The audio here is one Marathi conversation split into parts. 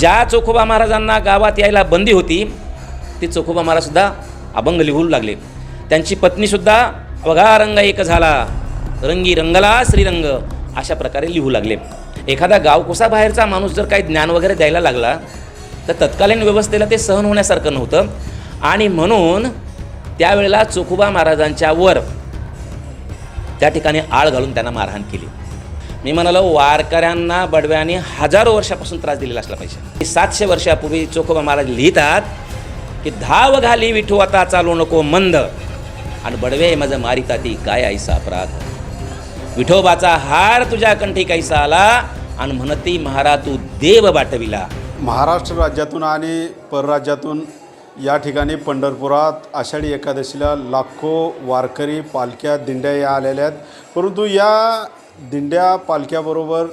ज्या चोखोबा महाराजांना गावात यायला बंदी होती ती चोखोबा महाराजसुद्धा अभंग लिहू लागले. त्यांची पत्नीसुद्धा बघा रंग एक झाला. रंगी रंगला श्रीरंग अशा प्रकारे लिहू लागले. एखादा गावकोसा बाहेरचा माणूस जर काही ज्ञान वगैरे द्यायला लागला तर तत्कालीन व्यवस्थेला ते सहन होण्यासारखं नव्हतं. आणि म्हणून त्यावेळेला चोखोबा महाराजांच्या वर त्या ठिकाणी आळ घालून त्यांना मारहाण केली. मी म्हणालो वारकऱ्यांना बडव्याने हजारो वर्षापासून त्रास दिलेला असला पाहिजे. सातशे वर्षापूर्वी चोखोबा महाराज लिहितात की धाव घाली विठू आता चालू नको मंद. आणि बडवे माझं मारिता ती काय ऐसा अपराध. विठोबाचा हार तुझ्या कंठी कैसा आला? आणि म्हणती महाराज तू देव बाटविला. महाराष्ट्र राज्यातून आणि परराज्यातून या ठिकाणी पंढरपुरात आषाढी एकादशीला लाखो वारकरी पालख्या दिंड्या या आलेल्या आहेत. परंतु या दिंड्या पालख्याबरोबर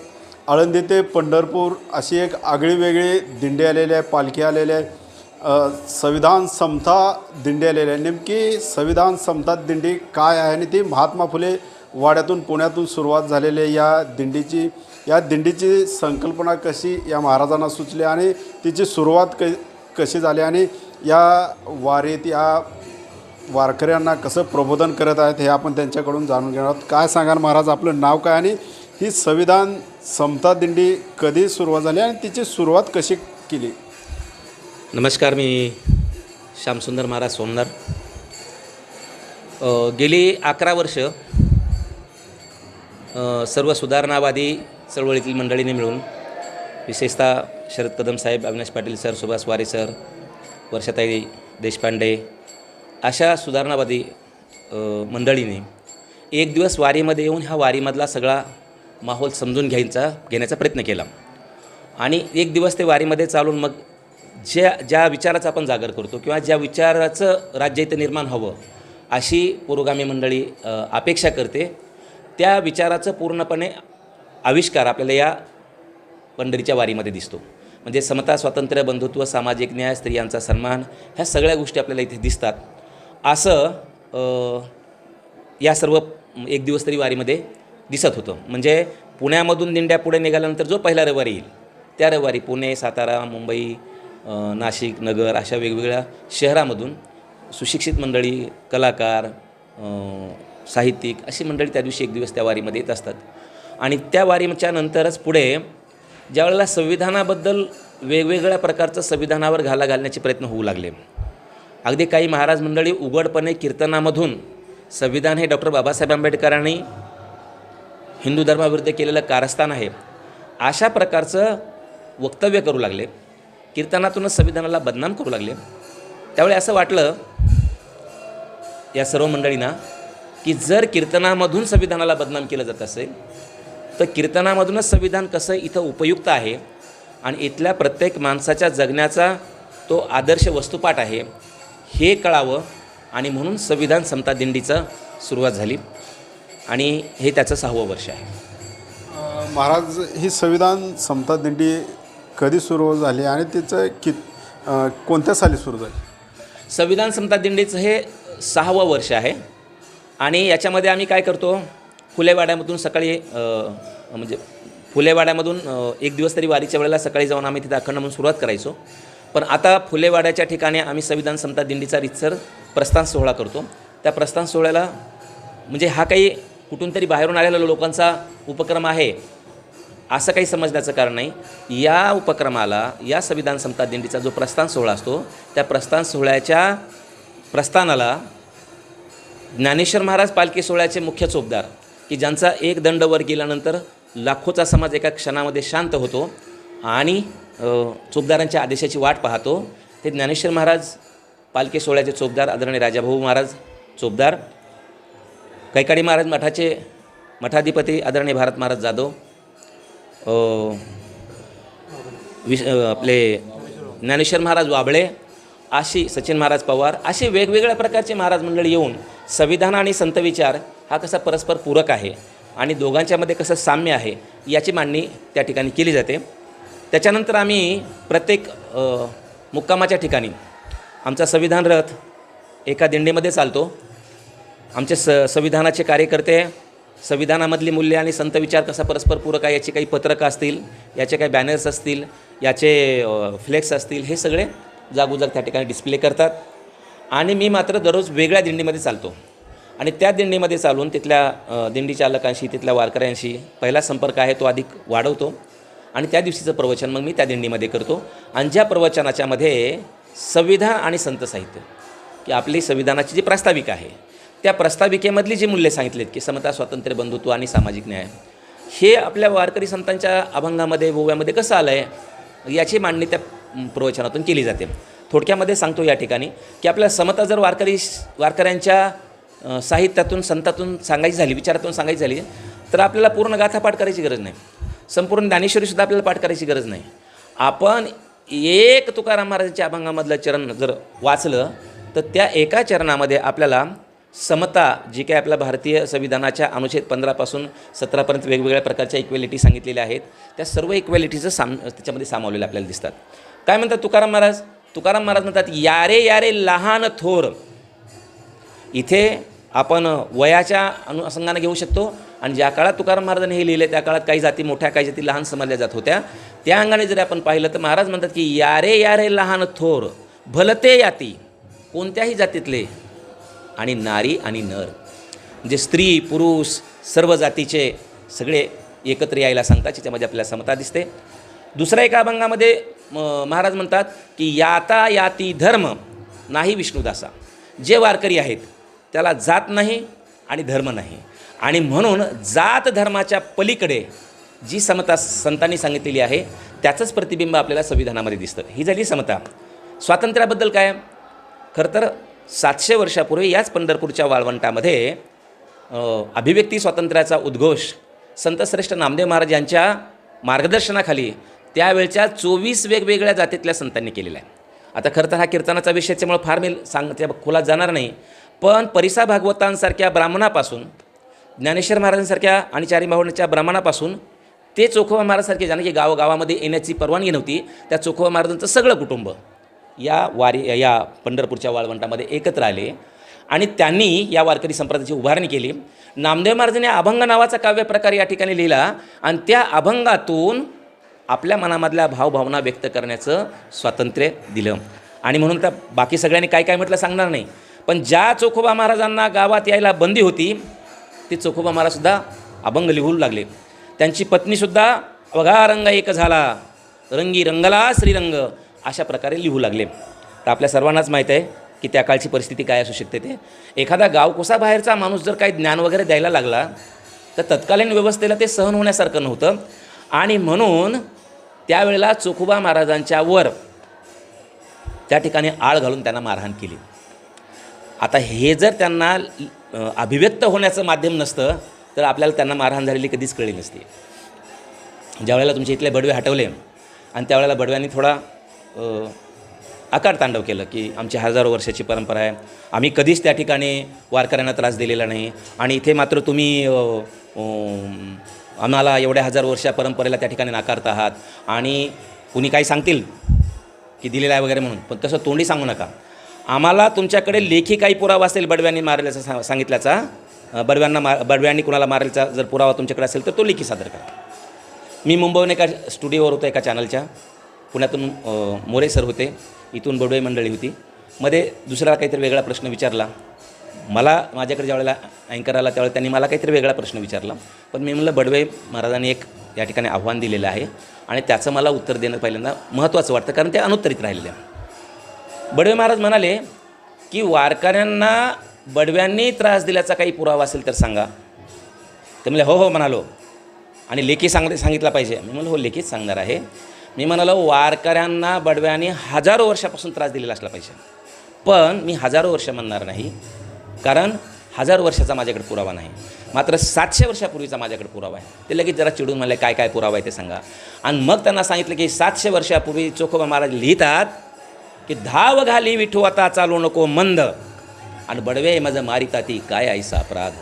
आळंदी ते पंढरपूर अशी एक आगळी वेगळी दिंडी आलेली आहे पालखी आलेली आहे. संविधान समता दिंडी आलेली आहे. नेमकी संविधान समता दिंडी काय आहे आणि ती महात्मा फुले वाड्यातून पुण्यातून सुरुवात झालेली आहे या दिंडीची. या दिंडीची संकल्पना कशी या महाराजांना सुचली आणि तिची सुरुवात क कशी झाली आणि या वारीत या वारकऱ्यांना कसं प्रबोधन करत आहेत हे आपण त्यांच्याकडून जाणून घेणार आहोत. काय सांगाल महाराज? आपलं नाव काय आणि ही संविधान समता दिंडी कधी सुरुवात झाली आणि तिची सुरुवात कशी केली? नमस्कार मी श्यामसुंदर महाराज सोमनार. गेली अकरा वर्ष सर्व सुधारणावादी चळवळीतील मंडळीने मिळून विशेषतः शरद कदम साहेब अविनाश पाटील सर सुभाष वारे सर वर्षाताई देशपांडे अशा सुधारणावादी मंडळीने एक दिवस वारीमध्ये येऊन ह्या वारीमधला सगळा माहोल समजून घ्यायचा घेण्याचा प्रयत्न केला. आणि एक दिवस ते वारीमध्ये चालून मग ज्या ज्या विचाराचा आपण जागर करतो किंवा ज्या विचाराचं राज्य इथं निर्माण हवं अशी पुरोगामी मंडळी अपेक्षा करते. त्या विचाराचं पूर्णपणे आविष्कार आपल्याला या पंढरीच्या वारीमध्ये दिसतो. म्हणजे समता स्वातंत्र्य बंधुत्व सामाजिक न्याय स्त्रियांचा सन्मान ह्या सगळ्या गोष्टी आपल्याला इथे दिसतात. असं या सर्व एक दिवस तरी वारीमध्ये दिसत होतं. म्हणजे पुण्यामधून दिंड्या पुढे निघाल्यानंतर जो पहिला रविवारी येईल त्या रविवारी पुणे सातारा मुंबई नाशिक नगर अशा वेगवेगळ्या शहरामधून सुशिक्षित मंडळी कलाकार साहित्यिक अशी मंडळी त्या दिवशी एक दिवस त्या वारीमध्ये येत असतात. आणि त्या वारीच्या नंतरच पुढे ज्यावेळेला संविधानाबद्दल वेगवेगळ्या प्रकारचं संविधानावर घाला घालण्याचे प्रयत्न होऊ लागले. अगदी काही महाराज मंडळी उघडपणे कीर्तनामधून संविधान हे डॉक्टर बाबासाहेब आंबेडकरांनी हिंदू धर्माविरुद्ध केलेलं कारस्थान आहे. अशा प्रकारचं वक्तव्य करू लागले. कीर्तनातूनच संविधानाला बदनाम करू लागले. त्यावेळी असं वाटलं या सर्व मंडळींना की जर कीर्तनामधून संविधानाला बदनाम केलं जात असेल तर कीर्तनामधूनच संविधान कसं इथं उपयुक्त आहे आणि इथल्या प्रत्येक माणसाच्या जगण्याचा तो आदर्श वस्तुपाठ आहे हे कळावं आणि म्हणून संविधान समता दिंडीचं सुरुवात झाली. आणि हे त्याचं सहावं वर्ष आहे. महाराज ही संविधान समता दिंडी कधी सुरू झाली आणि तिचं कि कोणत्या साली सुरू झाली? संविधान समता दिंडीचं हे सहावं वर्ष आहे. आणि याच्यामध्ये आम्ही काय करतो फुलेवाड्यामधून सकाळी म्हणजे फुलेवाड्यामधून एक दिवस तरी वारीच्या वेळेला सकाळी जाऊन आम्ही तिथे अखंड म्हणून सुरुवात करायचो. पण आता फुलेवाड्याच्या ठिकाणी आम्ही संविधान समता दिंडीचा रितसर प्रस्थान सोहळा करतो. त्या प्रस्थान सोहळ्याला म्हणजे हा काही कुठून तरी बाहेरून आलेला लोकांचा उपक्रम आहे असं काही समजण्याचं कारण नाही. या उपक्रमाला या संविधान समता दिंडीचा जो प्रस्थान सोहळा असतो त्या प्रस्थान सोहळ्याच्या प्रस्थानाला ज्ञानेश्वर महाराज पालखी सोहळ्याचे मुख्य चोपदार की ज्यांचा एक दंड वर गेल्यानंतर लाखोचा समाज एका क्षणामध्ये शांत होतो आणि चोपदारांच्या आदेशाची वाट पाहतो. ते ज्ञानेश्वर महाराज पालखी सोहळ्याचे चोपदार आदरणीय राजाभाऊ महाराज चोपदार कैकाडी महाराज मठाचे मठाधिपती आदरणीय भारत महाराज जाधव विश आपले ज्ञानेश्वर महाराज वाबळे अशी सचिन महाराज पवार असे वेगवेगळ्या प्रकारचे महाराज मंडळी येऊन संविधान आणि संतविचार हा कसा परस्पर पूरक आहे आणि दोघांच्यामध्ये कसं साम्य आहे याची मांडणी त्या ठिकाणी केली जाते. त्याच्यानंतर आम्ही प्रत्येक मुक्कामाच्या ठिकाणी आमचा संविधान रथ एका दिंडीमध्ये चालतो. आमचे स संविधानाचे कार्यकर्ते संविधानामधली मूल्य आणि संत विचार कसा परस्पर पूरक आहे याची काही पत्रकं असतील याचे काही बॅनर्स असतील याचे फ्लेक्स असतील हे सगळे जागोजाग त्या ठिकाणी डिस्प्ले करतात. आणि मी मात्र दररोज वेगळ्या दिंडीमध्ये चालतो. आणि त्या दिंडीमध्ये चालून तिथल्या दिंडी चालकांशी तिथल्या वारकऱ्यांशी पहिला संपर्क आहे तो अधिक वाढवतो. आणि त्या दिवशीचं प्रवचन मग मी त्या दिंडीमध्ये करतो. आणि ज्या प्रवचनाच्यामध्ये संविधान आणि संत साहित्य की आपली संविधानाची जी प्रास्ताविका आहे त्या प्रास्ताविकेमधली जी मूल्ये सांगितलीत की समता स्वातंत्र्य बंधुत्व आणि सामाजिक न्याय हे आपल्या वारकरी संतांच्या अभंगामध्ये ओव्यामध्ये कसं आलं आहे याची मांडणी त्या प्रवचनातून केली जाते. थोडक्यामध्ये सांगतो या ठिकाणी की आपल्या समता जर वारकरी वारकऱ्यांच्या साहित्यातून संतातून सांगायची झाली विचारातून सांगायची झाली तर आपल्याला पूर्ण गाथा पाठ करायची गरज नाही. संपूर्ण ज्ञानेश्वरीसुद्धा आपल्याला पाठ करायची गरज नाही. आपण एक तुकाराम महाराजांच्या अभंगामधलं चरण जर वाचलं तर त्या एका चरणामध्ये आपल्याला समता जी काही आपल्या भारतीय संविधानाच्या अनुच्छेद पंधरापासून सतरापर्यंत वेगवेगळ्या प्रकारच्या इक्वेलिटी सांगितलेल्या आहेत त्या सर्व इक्वेलिटीचं साम त्याच्यामध्ये सामावलेलं आपल्याला दिसतात. काय म्हणतात तुकाराम महाराज? तुकाराम महाराज म्हणतात यारे यारे लहान थोर. इथे आपण वयाच्या अनुषंगाने घेऊ शकतो आणि ज्या काळात तुकाराम महाराजांनी हे लिहिले त्या काळात काही जाती मोठ्या काही जाती लहान समजल्या जात होत्या. त्या अंगाने जरी आपण पाहिलं तर महाराज म्हणतात की यारे यारे लहान थोर भलते याती कोणत्याही जातीतले आणि नारी आणि नर. म्हणजे स्त्री पुरुष सर्व जातीचे सगळे एकत्र यायला सांगतात त्याच्यामध्ये आपल्याला समता दिसते. दुसऱ्या एका अभंगामध्ये म, महाराज म्हणतात की याता याती धर्म नाही विष्णुदासा. जे वारकरी आहेत त्याला जात नाही आणि धर्म नाही. आणि म्हणून जात धर्माच्या पलीकडे जी समता संतांनी सांगितलेली आहे त्याचंच प्रतिबिंब आपल्याला संविधानामध्ये दिसतं. ही झाली समता. स्वातंत्र्याबद्दल काय? खरं तर सातशे वर्षापूर्वी याच पंढरपूरच्या वाळवंटामध्ये अभिव्यक्ती स्वातंत्र्याचा उद्घोष संतश्रेष्ठ नामदेव महाराज यांच्या मार्गदर्शनाखाली त्यावेळच्या चोवीस वेगवेगळ्या जातीतल्या संतांनी केलेला आहे आता खरं तर हा कीर्तनाचा विषय त्यामुळे फार मी सांग त्या खोलात जाणार नाही. पण परिसा भागवतांसारख्या ब्राह्मणापासून ज्ञानेश्वर महाराजांसारख्या आणि चारी माहुण्याच्या ब्राह्मणापासून ते चोखोबा महाराजसारखे ज्यांना की गावागावामध्ये येण्याची परवानगी नव्हती. त्या चोखोबा महाराजांचं सगळं कुटुंब या वारी या पंढरपूरच्या वाळवंटामध्ये एकत्र आले आणि त्यांनी या वारकरी संप्रदायाची उभारणी केली. नामदेव महाराजांनी अभंग नावाचा काव्य प्रकार या ठिकाणी लिहिला आणि त्या अभंगातून आपल्या मनामधल्या भावभावना व्यक्त करण्याचं स्वातंत्र्य दिलं. आणि म्हणून त्या बाकी सगळ्यांनी काय काय म्हटलं सांगणार नाही. पण ज्या चोखोबा महाराजांना गावात यायला बंदी होती ते चोखोबा महाराजसुद्धा अभंग लिहू लागले. त्यांची पत्नीसुद्धा बघा रंग एक झाला. रंगी रंगला श्रीरंग अशा प्रकारे लिहू लागले. तर आपल्या सर्वांनाच माहीत आहे की त्या काळची परिस्थिती काय असू शकते ते. एखादा गावकोसा बाहेरचा माणूस जर काही ज्ञान वगैरे द्यायला लागला तर तत्कालीन व्यवस्थेला ते सहन होण्यासारखं नव्हतं. आणि म्हणून त्यावेळेला चोखुबा महाराजांच्या वर त्या ठिकाणी आळ घालून त्यांना मारहाण केली. आता हे जर त्यांना अभिव्यक्त होण्याचं माध्यम नसतं तर आपल्याला त्यांना मारहाण झालेली कधीच कळली नसती. ज्यावेळेला तुमच्या इथले बडवे हटवले आणि त्यावेळेला बडव्यांनी थोडा आकार तांडव केलं की आमची हजारो वर्षाची परंपरा आहे आम्ही कधीच त्या ठिकाणी वारकऱ्यांना त्रास दिलेला नाही आणि इथे मात्र तुम्ही आम्हाला एवढ्या हजार वर्षा परंपरेला त्या ठिकाणी नाकारत आहात आणि कुणी काही सांगतील की दिलेला आहे वगैरे म्हणून पण तसं तोंडी सांगू नका. आम्हाला तुमच्याकडे लेखी काही पुरावा असेल बडव्यांनी मारल्याचा सा सांगितल्याचा बडव्यांना मा बडव्यांनी कुणाला मारल्याचा जर पुरावा तुमच्याकडे असेल तर तो लेखी सादर करा. मी मुंबईहून एका स्टुडिओवर होतो एका चॅनलच्या पुण्यातून मोरे सर होते. इथून बडवे मंडळी होती. मध्ये दुसऱ्याला काहीतरी वेगळा प्रश्न विचारला. मला माझ्याकडे ज्यावेळेला अँकर आला त्यावेळेला त्यांनी मला काहीतरी वेगळा प्रश्न विचारला. पण मी म्हणलं बडवे महाराजांनी एक या ठिकाणी आव्हान दिलेलं आहे आणि त्याचं मला उत्तर देणं पहिल्यांदा महत्त्वाचं वाटतं कारण ते अनुत्तरित राहिलेलं आहे बडवे महाराज म्हणाले की वारकऱ्यांना बडव्यांनी त्रास दिल्याचा काही पुरावा असेल तर सांगा. ते म्हणले हो हो म्हणालो. आणि लेखी सांग सांगितला पाहिजे. मी म्हणलं हो लेखीच सांगणार आहे. मी म्हणालो वारकऱ्यांना बडव्यांनी हजारो वर्षापासून त्रास दिलेला असला पाहिजे. पण मी हजारो वर्ष म्हणणार नाही कारण हजार वर्षाचा माझ्याकडे पुरावा नाही. मात्र सातशे वर्षापूर्वीचा माझ्याकडे पुरावा आहे. ते लगेच जरा चिडून म्हणले काय काय पुरावा आहे ते सांगा. आणि मग त्यांना सांगितलं की सातशे वर्षापूर्वी चोखोबा महाराज लिहितात की धाव घाली विठू आता चालू नको मंद. आणि बडवे माझं मारिता ती काय ऐसा अपराध?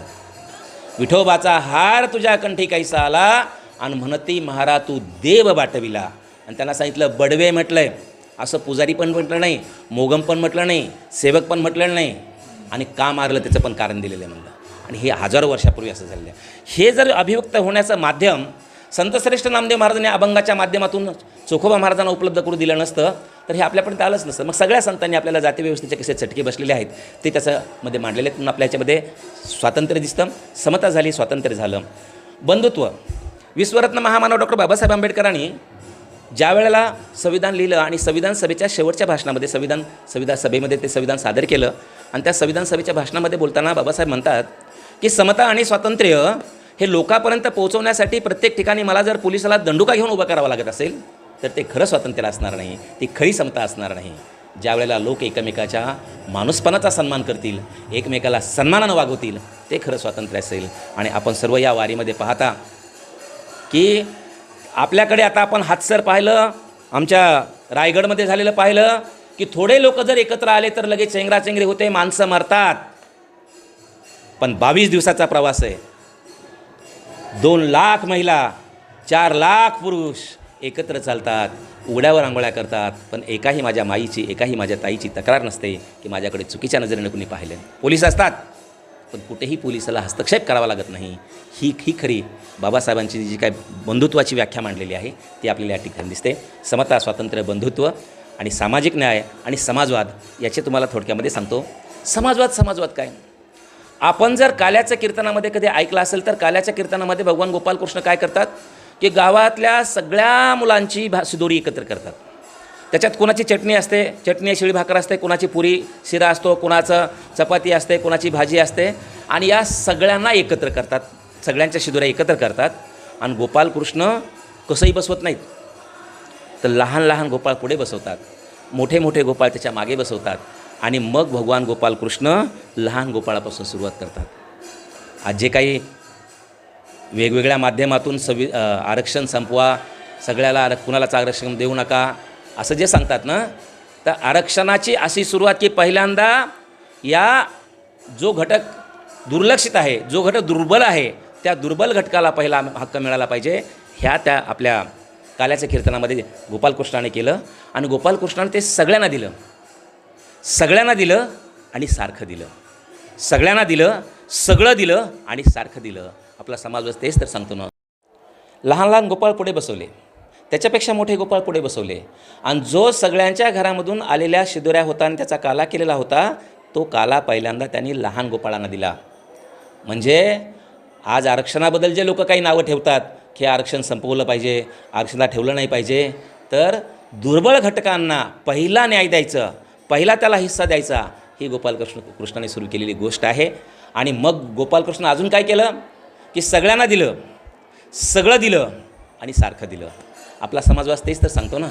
विठोबाचा हार तुझ्या कंठी कैसा आला? आणि म्हणती महारा तू देव बाटविला. आणि त्यांना सांगितलं बडवे म्हटलंय. असं पुजारी पण म्हटलं नाही मोगम पण म्हटलं नाही सेवक पण म्हटलं नाही. आणि का मारलं त्याचं पण कारण दिलेलं आहे म्हणलं. आणि हे हजारो वर्षापूर्वी असं झालेलं आहे. हे जर अभिव्यक्त होण्याचं माध्यम संतश्रेष्ठ नामदेव महाराजांनी अभंगाच्या माध्यमातून चोखोबा महाराजांना उपलब्ध करून दिलं नसतं तर हे आपल्यापर्यंत आलंच नसतं. मग सगळ्या संतांनी आपल्याला जातीव्यवस्थेचे कसे चटके बसलेले आहेत ते त्याच्यामध्ये मांडलेले आहेत. म्हणून आपल्या याच्यामध्ये स्वातंत्र्य दिसतं समता झाली स्वातंत्र्य झालं. बंधुत्व. विश्वरत्न महामानव डॉक्टर बाबासाहेब आंबेडकरांनी ज्या वेळेला संविधान लिहिलं आणि संविधान सभेच्या शेवटच्या भाषणामध्ये संविधान संविधान सभेमध्ये ते संविधान सादर केलं आणि त्या संविधान सभेच्या भाषणामध्ये बोलताना बाबासाहेब म्हणतात की समता आणि स्वातंत्र्य हे लोकांपर्यंत पोहोचवण्यासाठी प्रत्येक ठिकाणी मला जर पोलिसाला दंडुका घेऊन उभा करावं लागत असेल तर ते खरं स्वातंत्र्य असणार नाही ती खरी समता असणार नाही. ज्या वेळेला लोक एकमेकाच्या माणूसपणाचा सन्मान करतील एकमेकाला सन्मानानं वागवतील ते खरं स्वातंत्र्य असेल. आणि आपण सर्व या वारीमध्ये पाहता की आपल्याकडे आता आपण हातसर पाहिलं आमच्या रायगडमध्ये झालेलं पाहिलं की थोडे लोक जर एकत्र आले तर लगेच चेंगराचेंगरी होते माणसं मरतात. पण बावीस दिवसाचा प्रवास आहे. दोन लाख महिला चार लाख पुरुष एकत्र चालतात उघड्यावर आंघोळ्या करतात पण एकाही माझ्या माईची एकाही माझ्या ताईची तक्रार नसते की माझ्याकडे चुकीच्या नजरेने कुणी पाहिलं. पोलीस असतात पण कुठेही पोलिसाला हस्तक्षेप करावा लागत नाही. ही ही खरी बाबासाहेबांची जी काय बंधुत्वाची व्याख्या मांडलेली आहे ती आपल्याला या ठिकाणी दिसते. समता स्वातंत्र्य बंधुत्व आणि सामाजिक न्याय आणि समाजवाद याचे तुम्हाला थोडक्यामध्ये सांगतो. समाजवाद समाजवाद काय? आपण जर काल्याच्या कीर्तनामध्ये कधी ऐकलं असेल तर काल्याच्या कीर्तनामध्ये भगवान गोपालकृष्ण काय करतात? की गावातल्या सगळ्या मुलांची भा सिदोरी एकत्र करतात. त्याच्यात कोणाची चटणी असते चटणी शिळी भाकर असते कोणाची पुरी शिरा असतो कोणाचं चपाती असते कोणाची भाजी असते आणि या सगळ्यांना एकत्र करतात. सगळ्यांच्या शिदोऱ्या एकत्र करतात आणि गोपालकृष्ण कसंही बसवत नाहीत. तर लहान लहान गोपाळ पुढे बसवतात. मोठे मोठे गोपाळ त्याच्यामागे बसवतात आणि मग भगवान गोपालकृष्ण लहान गोपाळापासून सुरुवात करतात. आज जे काही वेगवेगळ्या माध्यमातून सवि आरक्षण संपवा सगळ्याला आर कुणालाच आरक्षण देऊ नका असं जे सांगतात ना तर आरक्षणाची अशी सुरुवात की पहिल्यांदा या जो घटक दुर्लक्षित आहे जो घटक दुर्बल आहे त्या दुर्बल घटकाला पहिला हक्क मिळाला पाहिजे. ह्या त्या आपल्या काल्याच्या कीर्तनामध्ये गोपालकृष्णाने केलं आणि गोपालकृष्णाने ते सगळ्यांना दिलं. सगळ्यांना दिलं आणि सारखं दिलं. सगळ्यांना दिलं सगळं दिलं आणि सारखं दिलं. आपला समाज तेच तर सांगतो ना. लहान लहान गोपाळ पुढे बसवले. त्याच्यापेक्षा मोठे गोपाळ पुढे बसवले. आणि जो सगळ्यांच्या घरामधून आलेल्या शिदोऱ्या होता आणि त्याचा काला केलेला होता तो काला पहिल्यांदा त्यांनी लहान गोपाळांना दिला. म्हणजे आज आरक्षणाबद्दल जे लोक काही नावं ठेवतात की आरक्षण संपवलं पाहिजे आरक्षणाला ठेवलं नाही पाहिजे तर दुर्बळ घटकांना पहिला न्याय द्यायचं पहिला त्याला हिस्सा द्यायचा ही गोपालकृष्ण कृष्णाने सुरू केलेली गोष्ट आहे. आणि मग गोपालकृष्ण अजून काय केलं? की सगळ्यांना दिलं सगळं दिलं आणि सारखं दिलं. आपला समाजवास तेच तर सांगतो ना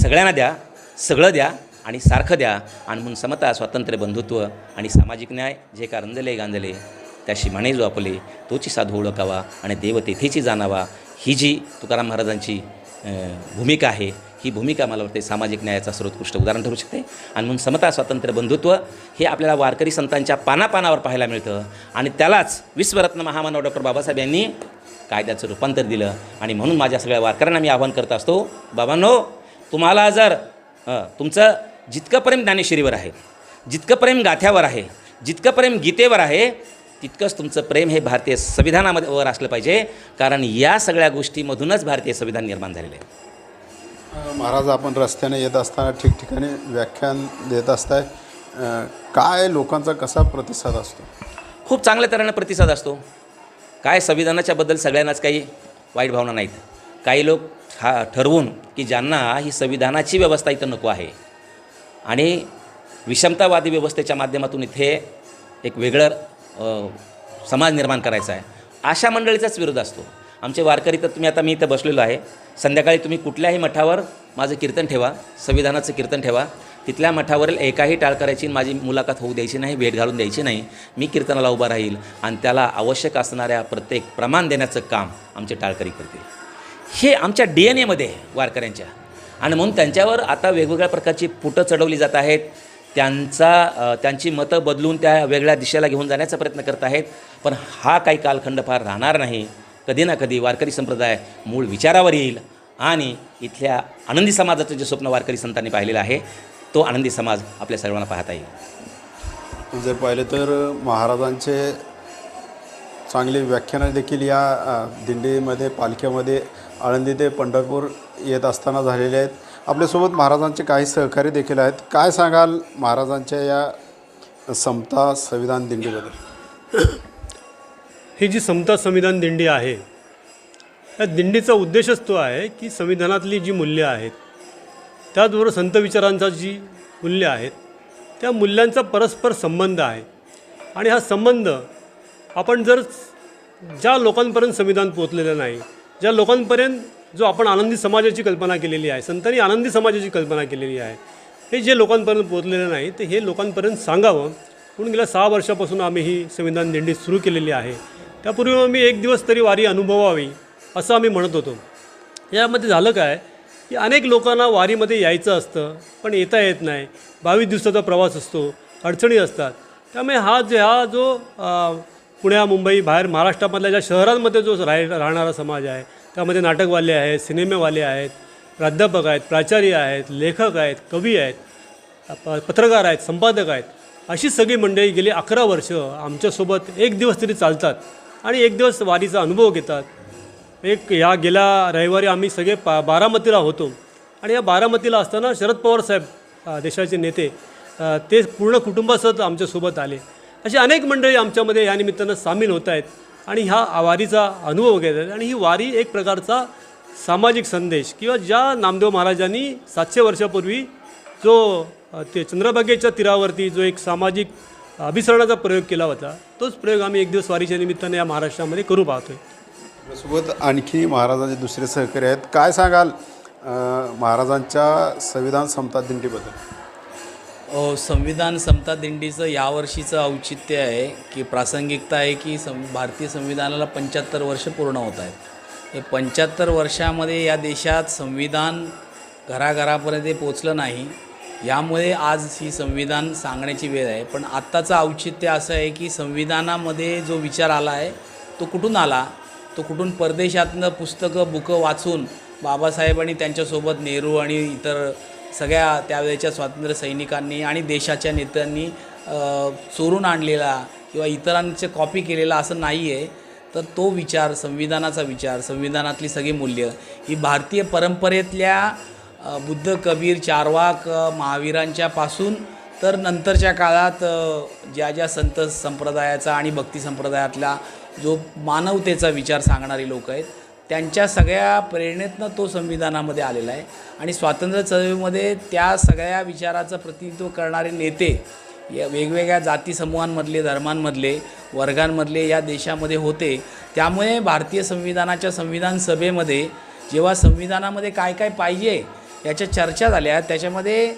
सगळ्यांना द्या सगळं द्या आणि सारखं द्या आणि म्हणून समता स्वातंत्र्य बंधुत्व आणि सामाजिक न्याय जे का रंजले गांजले त्याशी म्हणे जो आपले तोची साधू ओळखावा आणि देव तेथेची जाणावा ही जी तुकाराम महाराजांची भूमिका आहे ही भूमिका मला वाटते सामाजिक न्यायाचा सर्वोत्कृष्ट उदाहरण ठरू शकते. आणि म्हणून समता स्वातंत्र्य बंधुत्व हे आपल्याला वारकरी संतांच्या पानापानावर पाहायला मिळतं. आणि त्यालाच विश्वरत्न महामानव डॉक्टर बाबासाहेब यांनी कायद्याचं रूपांतर दिलं. आणि म्हणून माझ्या सगळ्या वारकऱ्यांना मी आवाहन करत असतो बाबांनो तुम्हाला जर तुमचं जितकं प्रेम ज्ञानेश्वरीवर आहे जितकं प्रेम गाथ्यावर आहे जितकं प्रेम गीतेवर आहे तितकंच तुमचं प्रेम हे भारतीय संविधानामध्ये वर असलं पाहिजे. कारण या सगळ्या गोष्टीमधूनच भारतीय संविधान निर्माण झालेलं आहे. महाराज आपण रस्त्याने येत असताना ठिकठिकाणी व्याख्यान देत असताय. काय लोकांचा कसा प्रतिसाद असतो? खूप चांगल्या तऱ्हेनं प्रतिसाद असतो. काय संविधानाच्याबद्दल सगळ्यांनाच काही वाईट भावना नाहीत. काही लोक हा ठरवून की ज्यांना ही संविधानाची व्यवस्था इथं नको आहे आणि विषमतावादी व्यवस्थेच्या माध्यमातून इथे एक वेगळं समाज निर्माण करायचा आहे अशा मंडळीचाच विरोध असतो. आमचे वारकरी तर तुम्ही आता मी इथं बसलेलो आहे. संध्याकाळी तुम्ही कुठल्याही मठावर माझं कीर्तन ठेवा संविधानाचं कीर्तन ठेवा. तिथल्या मठावरील एकाही टाळकऱ्याची माझी मुलाखत होऊ द्यायची नाही भेट घालून द्यायची नाही. मी कीर्तनाला उभा राहील आणि त्याला आवश्यक असणाऱ्या प्रत्येक प्रमाण देण्याचं काम आमचे टाळकरी करतील. हे आमच्या डी एन एमध्ये वारकऱ्यांच्या. आणि म्हणून त्यांच्यावर आता वेगवेगळ्या प्रकारची पुटं चढवली जात आहेत. त्यांचा त्यांची मतं बदलून त्या वेगळ्या दिशेला घेऊन जाण्याचा प्रयत्न करत आहेत. पण हा काही कालखंड फार राहणार नाही. कधी ना कधी वारकरी संप्रदाय मूळ विचारावर येईल. आणि इथल्या आनंदी समाजाचं जे स्वप्न वारकरी संतांनी पाहिलेलं आहे तो आनंदी समाज आपल्या सर्वांना पाहता येईल. जर पाहिलं तर महाराजांचे चांगली व्याख्यानं देखील या दिंडीमध्ये पालख्यामध्ये आळंदी ते पंढरपूर येत असताना झालेले आहेत. आपल्यासोबत महाराजांचे काही सहकारी देखील आहेत. काय सांगाल महाराजांच्या या समता संविधान दिंडीबद्दल? ही जी समता संविधान दिंडी आहे या दिंडीचा उद्देशच तो आहे की संविधानातली जी मूल्य आहेत त्याचबरोबर संत विचारांचा जी मूल्य आहेत त्या मूल्यांचा परस्पर संबंध आहे. आणि हा संबंध आपण जर ज्या लोकांपर्यंत संविधान पोचलेलं नाही ज्या लोकांपर्यंत जो आपण आनंदी समाजाची कल्पना केलेली आहे संतांनी आनंदी समाजाची कल्पना केलेली आहे हे जे लोकांपर्यंत पोचलेलं नाही ते हे लोकांपर्यंत सांगावं. म्हणून गेल्या सहा वर्षापासून आम्ही ही संविधान दिंडी सुरू केलेली आहे. त्यापूर्वी आम्ही एक दिवस तरी वारी अनुभवावी असं आम्ही म्हणत होतो. यामध्ये झालं काय की अनेक लोकांना वारीमध्ये यायचं असतं पण येता येत नाही. बावीस दिवसाचा प्रवास असतो अडचणी असतात. त्यामुळे हा जे हा जो पुण्या मुंबई बाहेर महाराष्ट्रामधल्या ज्या शहरांमध्ये जो राह राहणारा समाज आहे त्यामध्ये नाटकवाले आहेत सिनेमेवाले आहेत प्राध्यापक आहेत प्राचार्य आहेत लेखक आहेत कवी आहेत प पत्रकार आहेत संपादक आहेत अशी सगळी मंडळी गेली अकरा वर्ष आमच्यासोबत एक दिवस तरी चालतात. आणि एक दिवस वारीचा अनुभव घेतात. एक या गेल्या रविवारी आम्ही सगळे पा बारामतीला होतो. आणि या बारामतीला असताना शरद पवार साहेब देशाचे नेते ते पूर्ण कुटुंबासह आमच्यासोबत आले. अशी अनेक मंडळी आमच्यामध्ये या निमित्तानं सामील होत आहेत आणि ह्या वारीचा अनुभव घेत आहेत. आणि ही वारी एक प्रकारचा सामाजिक संदेश किंवा ज्या नामदेव महाराजांनी सातशे वर्षापूर्वी जो ते चंद्रभागेच्या तीरावरती जो एक सामाजिक अभिसरणाचा प्रयोग केला होता. तोच प्रयोग आम्ही एक दिवस वारीच्या निमित्ताने या महाराष्ट्रामध्ये करू पाहतोय. सोबत आणखी महाराजांचे दुसरे सहकारी आहेत. काय सांगाल महाराजांच्या संविधान समता दिंडीबद्दल? संविधान समता दिंडीचं यावर्षीचं औचित्य आहे की प्रासंगिकता आहे की सं भारतीय संविधानाला पंच्याहत्तर वर्ष पूर्ण होत आहेत. हे पंच्याहत्तर वर्षामध्ये या देशात संविधान घराघरापर्यंत पोचलं नाही. यामुळे आज ही संविधान सांगण्याची वेळ आहे. पण आत्ताचं औचित्य असं आहे की संविधानामध्ये जो विचार आला आहे तो कुठून आला? तो कुठून परदेशातनं पुस्तकं बुकं वाचून बाबासाहेब आणि त्यांच्यासोबत नेहरू आणि इतर सगळ्या त्यावेळेच्या स्वातंत्र्य सैनिकांनी आणि देशाच्या नेत्यांनी चोरून आणलेला किंवा इतरांचे कॉपी केलेला असं नाही आहे तर तो विचार संविधानाचा विचार संविधानातली सगळी मूल्य ही भारतीय परंपरेतल्या बुद्ध कबीर चारवाक महावीरांच्यापासून महावीरांच्या पासून तर नंतरच्या काळात ज्या ज्या संत संप्रदायाचा आणि भक्ती संप्रदायातला जो मानवतेचा विचार सांगणारी लोक आहेत त्यांच्या सगळ्या प्रेरणेतनं तो संविधानामध्ये आलेला आहे. आणि स्वातंत्र्य चळवळीमध्ये त्या सगळ्या विचाराचं प्रतिनिधित्व करणारे नेते या वेगवेगळ्या जाती समूहांमधले धर्मांमधले वर्गांमधले या देशामध्ये होते. त्यामुळे भारतीय संविधानाच्या संविधान सभेमध्ये जेव्हा संविधानामध्ये काय काय पाहिजे याच्या चर्चा झाल्या. त्याच्यामध्ये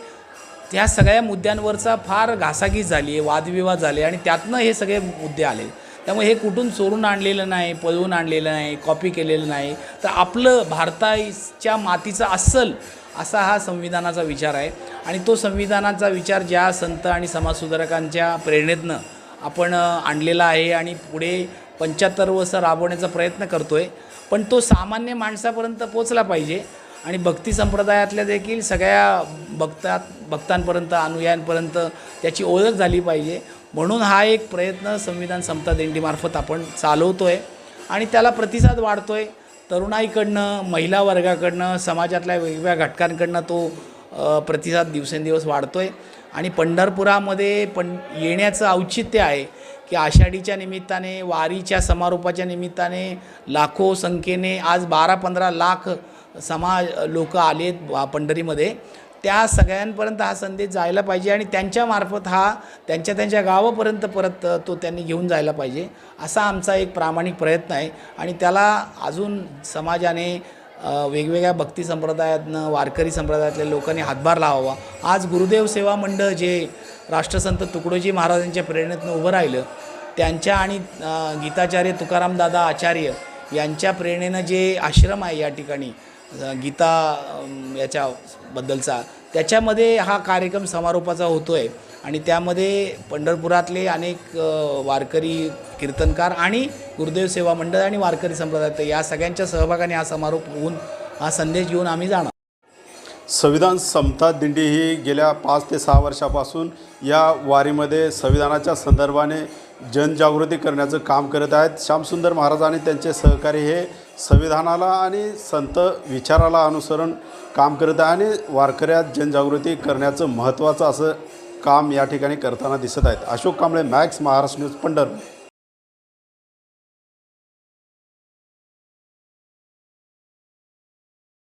त्या सगळ्या मुद्द्यांवरचा फार घासाघीस झाली आहे वादविवाद झाले आणि त्यातनं हे सगळे मुद्दे आले. त्यामुळे हे कुठून चोरून आणलेलं नाही पळवून आणलेलं नाही कॉपी केलेलं नाही. तर आपलं भारताच्या मातीचा अस्सल असा हा संविधानाचा विचार आहे. आणि तो संविधानाचा विचार ज्या संत आणि समाजसुधारकांच्या प्रेरणेतनं आपण आणलेला आहे आणि पुढे पंच्याहत्तर वर्ष राबवण्याचा प्रयत्न करतो आहे पण तो सामान्य माणसापर्यंत पोचला पाहिजे. आणि भक्ती संप्रदायातल्या देखील सगळ्या भक्तात भक्तांपर्यंत अनुयायांपर्यंत त्याची ओळख झाली पाहिजे. म्हणून हा एक प्रयत्न संविधान समता दिंडीमार्फत आपण चालवतो आहे आणि त्याला प्रतिसाद वाढतो आहे तरुणाईकडनं महिला वर्गाकडनं समाजातल्या वेगवेगळ्या घटकांकडनं तो प्रतिसाद दिवसेंदिवस वाढतो आहे आणि पंढरपुरामध्ये पण येण्याचं औचित्य आहे की आषाढीच्या निमित्ताने वारीच्या समारोपाच्या निमित्ताने लाखो संख्येने आज बारा पंधरा लाख समाज लोक आलेत पंढरीमध्ये त्या सगळ्यांपर्यंत हा संदेश जायला पाहिजे आणि त्यांच्यामार्फत हा त्यांच्या त्यांच्या गावापर्यंत परत तो त्यांनी घेऊन जायला पाहिजे असा आमचा एक प्रामाणिक प्रयत्न आहे. आणि त्याला अजून समाजाने वेगवेगळ्या भक्ती संप्रदायातनं वारकरी संप्रदायातल्या लोकांनी हातभार लावावा. आज गुरुदेव सेवा मंडळ जे राष्ट्रसंत तुकडोजी महाराजांच्या प्रेरणेतनं उभं राहिलं त्यांच्या आणि गीताचार्य तुकारामदादा आचार्य यांच्या प्रेरणेनं जे आश्रम आहे या ठिकाणी गीता याच्याबद्दलचा. त्याच्यामध्ये हा कार्यक्रम समारोपाचा होतो आहे आणि त्यामध्ये पंढरपुरातले अनेक वारकरी कीर्तनकार आणि गुरुदेव सेवा मंडळ आणि वारकरी संप्रदायात या सगळ्यांच्या सहभागाने हा समारोप होऊन हा संदेश घेऊन आम्ही जाणार. संविधान समता दिंडी ही गेल्या पाच ते सहा वर्षापासून या वारीमध्ये संविधानाच्या संदर्भाने जनजागृती करण्याचं काम करत आहेत. श्यामसुंदर महाराज आणि त्यांचे सहकारी हे संविधानाला आणि संत विचाराला अनुसरण काम करत आहे आणि वारकऱ्यात जनजागृती करण्याचं महत्त्वाचं असं काम या ठिकाणी करताना दिसत आहेत. Ashok Kamble Max Maharashtra news Pandharpur.